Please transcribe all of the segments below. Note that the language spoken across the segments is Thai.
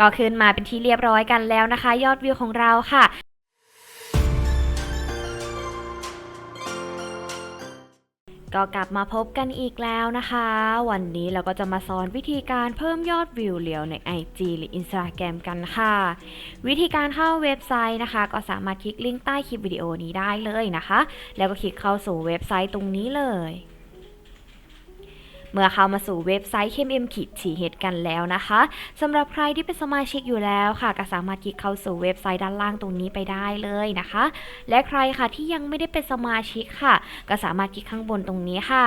ก็ขึ้นมาเป็นที่เรียบร้อยกันแล้วนะคะ ยอดวิวของเราค่ะก็กลับมาพบกันอีกแล้วนะคะ วันนี้เราก็จะมาสอนวิธีการเพิ่มยอดวิวเรียวใน IG หรือ Instagram กันค่ะ วิธีการเข้าเว็บไซต์นะคะ ก็สามารถคลิกลิงก์ใต้คลิปวิดีโอนี้ได้เลยนะคะ แล้วก็คลิกเข้าสู่เว็บไซต์ตรงนี้เลย เมื่อเข้ามาสู่เว็บไซต์ KMM ขีดฉีเฮดกันแล้วนะคะสำหรับใครที่เป็นสมาชิกอยู่แล้วค่ะ ก็สามารถคลิกเข้าสู่เว็บไซต์ด้านล่างตรงนี้ไปได้เลยนะคะ และใครค่ะที่ยังไม่ได้เป็นสมาชิกค่ะ ก็สามารถคลิกข้างบนตรงนี้ค่ะ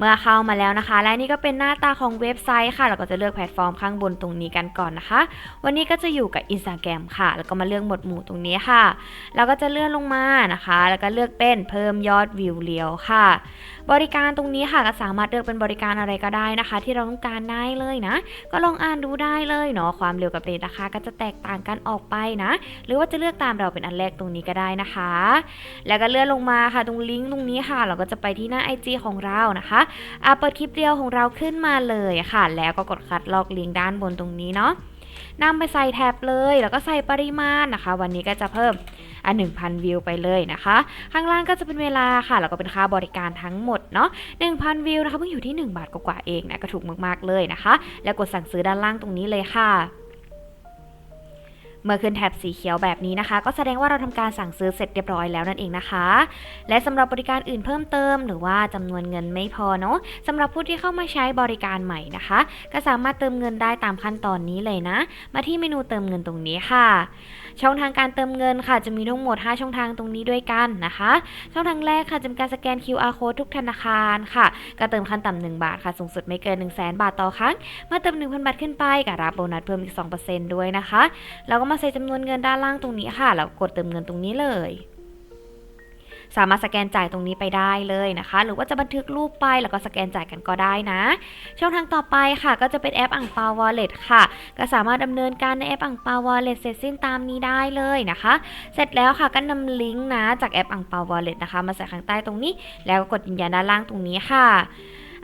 เมื่อเข้ามาแล้วนะคะ และนี่ก็เป็นหน้าตาของเว็บไซต์ค่ะ เราก็จะเลือกแพลตฟอร์มข้างบนตรงนี้กันก่อนนะคะ วันนี้ก็จะอยู่กับ Instagram ค่ะ แล้วก็มาเลือกหมวดหมู่ตรงนี้ค่ะแล้วก็จะเลื่อนลงมานะคะ แล้วก็เลือกเป็นเพิ่มยอดวิวเรียวค่ะ บริการตรงนี้ค่ะก็สามารถเลือกเป็นบริการอะไรก็ได้นะคะ ที่เราต้องการได้เลยนะ ก็ลองอ่านดูได้เลยเนาะ ความเร็วกับเรทราคาก็จะแตกต่างกันออกไปนะ หรือว่าจะเลือกตามเราเป็นอันแรกตรงนี้ก็ได้นะคะ แล้วก็เลื่อนลงมาค่ะ ตรงลิงก์ตรงนี้ค่ะ เราก็จะไปที่หน้า IG ของเรานะคะอะเปิดคลิปเดียวของเราขึ้นมาเลยค่ะ แล้วก็กดคัดลอกลิงก์ด้านบนตรงนี้เนาะนำไปใส่แท็บเลย แล้วก็ใส่ปริมาณนะคะ วันนี้ก็จะเพิ่มอะ1,000 วิวไปเลยนะคะ ข้างล่างก็จะเป็นเวลาค่ะ แล้วก็เป็นค่าบริการทั้งหมดเนาะ1,000 วิวนะคะเพิ่งอยู่ที่ 1 บาทกว่าๆเองนะก็ถูกมากๆเลยนะคะ แล้วกดสั่งซื้อด้านล่างตรงนี้เลยค่ะ เมื่อขึ้นแท็บสีเขียวแบบนี้นะคะ ก็แสดงว่าเราทำการสั่งซื้อเสร็จเรียบร้อยแล้วนั่นเองนะคะ และสำหรับบริการอื่นเพิ่มเติม หรือว่าจำนวนเงินไม่พอเนาะสำหรับผู้ที่เข้ามาใช้บริการใหม่นะคะ ก็สามารถเติมเงินได้ตามขั้นตอนนี้เลยนะ มาที่เมนูเติมเงินตรงนี้ค่ะ ช่องทางการเติมเงินค่ะ จะมีทั้งหมด 5 ช่องทางตรงนี้ด้วยกันนะคะ ช่องทางแรกค่ะจะเป็นการสแกน QR code ทุกธนาคารค่ะ ก็เติมขั้นต่ำ1บาทค่ะสูงสุดไม่เกิน 1 0 0 0 0แบาทต่อครั้งเมื่อเติม 1,000 บาทขึ้นไปก็รับโบนัสเพิ่มอีก 2%ด้วยนะคะแล้วก็มาใส่จำนวนเงินด้านล่างตรงนี้ค่ะ แล้วกดเติมเงินตรงนี้เลย สามารถสแกนจ่ายตรงนี้ไปได้เลยนะคะ หรือว่าจะบันทึกรูปไปแล้วก็สแกนจ่ายกันก็ได้นะ ช่องทางต่อไปค่ะ ก็จะเป็นแอปอ่างเปาวอลเล็ตค่ะ ก็สามารถดำเนินการในแอปอ่างเปาวอลเล็ตเสร็จสิ้นตามนี้ได้เลยนะคะ เสร็จแล้วค่ะก็นำลิงก์นะจากแอปอ่างเปาวอลเล็ตนะคะ มาใส่ข้างใต้ตรงนี้ แล้วก็กดยืนยันด้านล่างตรงนี้ค่ะ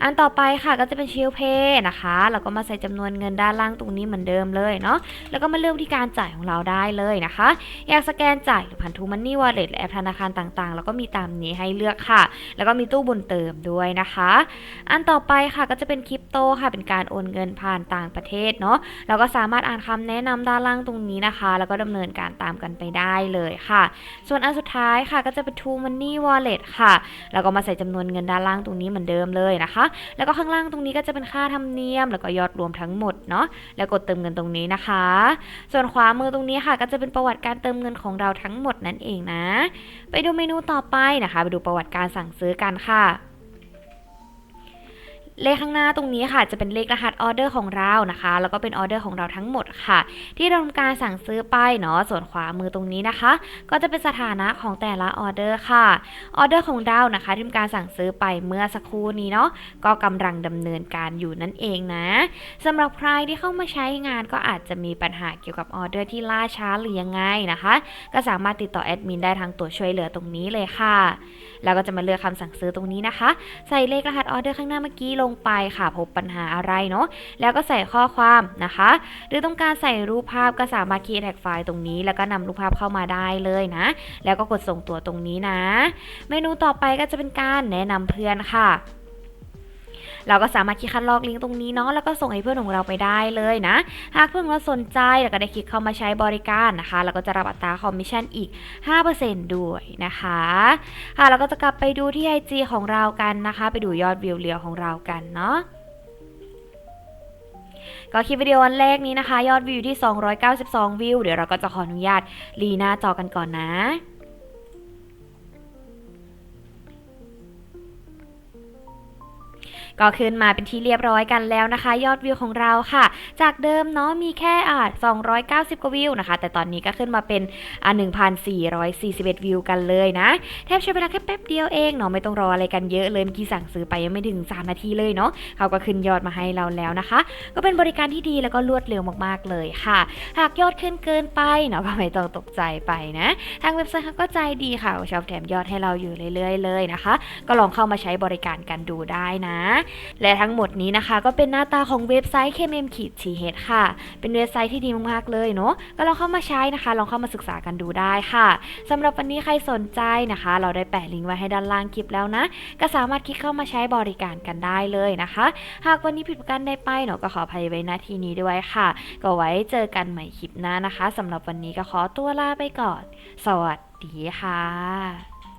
อันต่อไปค่ะก็จะเป็นชิลเพย์นะคะแล้วก็มาใส่จำนวนเงินด้านล่างตรงนี้เหมือนเดิมเลยเนาะแล้วก็มาเลือกวิธีการจ่ายของเราได้เลยนะคะ อยากสแกนจ่ายหรือผ่านทูมันนี่วอลเล็ตและแอปธนาคารต่างๆ แล้วก็มีตามนี้ให้เลือกค่ะ แล้วก็มีตู้บุญเติมด้วยนะคะ อันต่อไปค่ะก็จะเป็นคริปโตค่ะเป็นการโอนเงินผ่านต่างประเทศเนาะเราก็สามารถอ่านคำแนะนำด้านล่างตรงนี้นะคะ แล้วก็ดำเนินการตามกันไปได้เลยค่ะ ส่วนอันสุดท้ายค่ะก็จะเป็น True Money Wallet ค่ะแล้วก็มาใส่จำนวนเงินด้านล่างตรงนี้เหมือนเดิมเลยนะคะแล้วก็ข้างล่างตรงนี้ก็จะเป็นค่าธรรมเนียม แล้วก็ยอดรวมทั้งหมดเนาะแล้วกดเติมเงินตรงนี้นะคะ ส่วนขวามือตรงนี้ค่ะ ก็จะเป็นประวัติการเติมเงินของเราทั้งหมดนั่นเองนะ ไปดูเมนูต่อไปนะคะ ไปดูประวัติการสั่งซื้อกันค่ะ เลขข้างหน้าตรงนี้ค่ะ จะเป็นเลขรหัสออเดอร์ของเรานะคะ แล้วก็เป็นออเดอร์ของเราทั้งหมดค่ะ ที่เราทำการสั่งซื้อไปเนาะส่วนขวามือตรงนี้นะคะ ก็จะเป็นสถานะของแต่ละออเดอร์ค่ะออเดอร์ของเรานะคะที่ทำการสั่งซื้อไปเมื่อสักครู่นี้เนาะก็กำลังดำเนินการอยู่นั่นเองนะสำหรับใครที่เข้ามาใช้งานก็อาจจะมีปัญหาเกี่ยวกับออเดอร์ที่ล่าช้าหรือยังไงนะคะ ก็สามารถติดต่อแอดมินได้ทางตัวช่วยเหลือตรงนี้เลยค่ะแล้วก็จะมาเลือกคำสั่งซื้อตรงนี้นะคะ ใส่เลขรหัสออเดอร์ข้างหน้าเมื่อกี้ลงงไปค่ะพบปัญหาอะไรเนาะแล้วก็ใส่ข้อความนะคะ หรือต้องการใส่รูปภาพก็สามารถคีย์แท็กไฟล์ตรงนี้ แล้วก็นำรูปภาพเข้ามาได้เลยนะ แล้วก็กดส่งตัวตรงนี้นะ เมนูต่อไปก็จะเป็นการแนะนำเพื่อนค่ะ เราก็สามารถคลิกคัดลอกลิงก์ตรงนี้เนาะแล้วก็ส่งให้เพื่อนของเราไปได้เลยนะ หากเพื่อนของเราสนใจแล้วก็ได้คลิกเข้ามาใช้บริการนะคะแล้วก็จะรับอัตราคอมมิชชั่นอีก 5%ด้วยนะคะค่ะเราก็จะกลับไปดูที่ IG ของเรากันนะคะ ไปดูยอดวิวเรียวของเรากันเนาะก็คลิปวิดีโอวันแรกนี้นะคะ ยอดวิวที่ 292 วิว เดี๋ยวเราก็จะขออนุญาตรีหน้าจอกันก่อนนะ ก็ขึ้นมาเป็นที่เรียบร้อยกันแล้วนะคะ ยอดวิวของเราค่ะ จากเดิมเนาะมีแค่อ่า290 กว่าวิวนะคะ แต่ตอนนี้ก็ขึ้นมาเป็นอ่า1,441 วิวกันเลยนะ แทบใช้เวลาแค่แป๊บเดียวเองเนาะไม่ต้องรออะไรกันเยอะเลยเมื่อกี้สั่งซื้อไปยังไม่ถึง 3 นาทีเลยเนาะเขาก็ขึ้นยอดมาให้เราแล้วนะคะ ก็เป็นบริการที่ดีแล้วก็รวดเร็วมากๆเลยค่ะ หากยอดขึ้นเกินไปเนาะก็ไม่ต้องตกใจไปนะ ทางเว็บไซต์เขาก็ใจดีค่ะชอบแถมยอดให้เราอยู่เรื่อย ๆ เลยนะคะ ก็ลองเข้ามาใช้บริการกันดูได้นะและทั้งหมดนี้นะคะ ก็เป็นหน้าตาของเว็บไซต์ KMM ขีด TH ค่ะ เป็นเว็บไซต์ที่ดีมากๆเลยเนาะก็ลองเข้ามาใช้นะคะ ลองเข้ามาศึกษากันดูได้ค่ะสำหรับวันนี้ใครสนใจนะคะ เราได้แปะลิงก์ไว้ให้ด้านล่างคลิปแล้วนะ ก็สามารถคลิกเข้ามาใช้บริการกันได้เลยนะคะ หากวันนี้ผิดประการใดไปเนาะก็ขออภัยไว้ณที่นี้ด้วยค่ะ ก็ไว้เจอกันใหม่คลิปหน้านะคะสำหรับวันนี้ก็ขอตัวลาไปก่อน สวัสดีค่ะ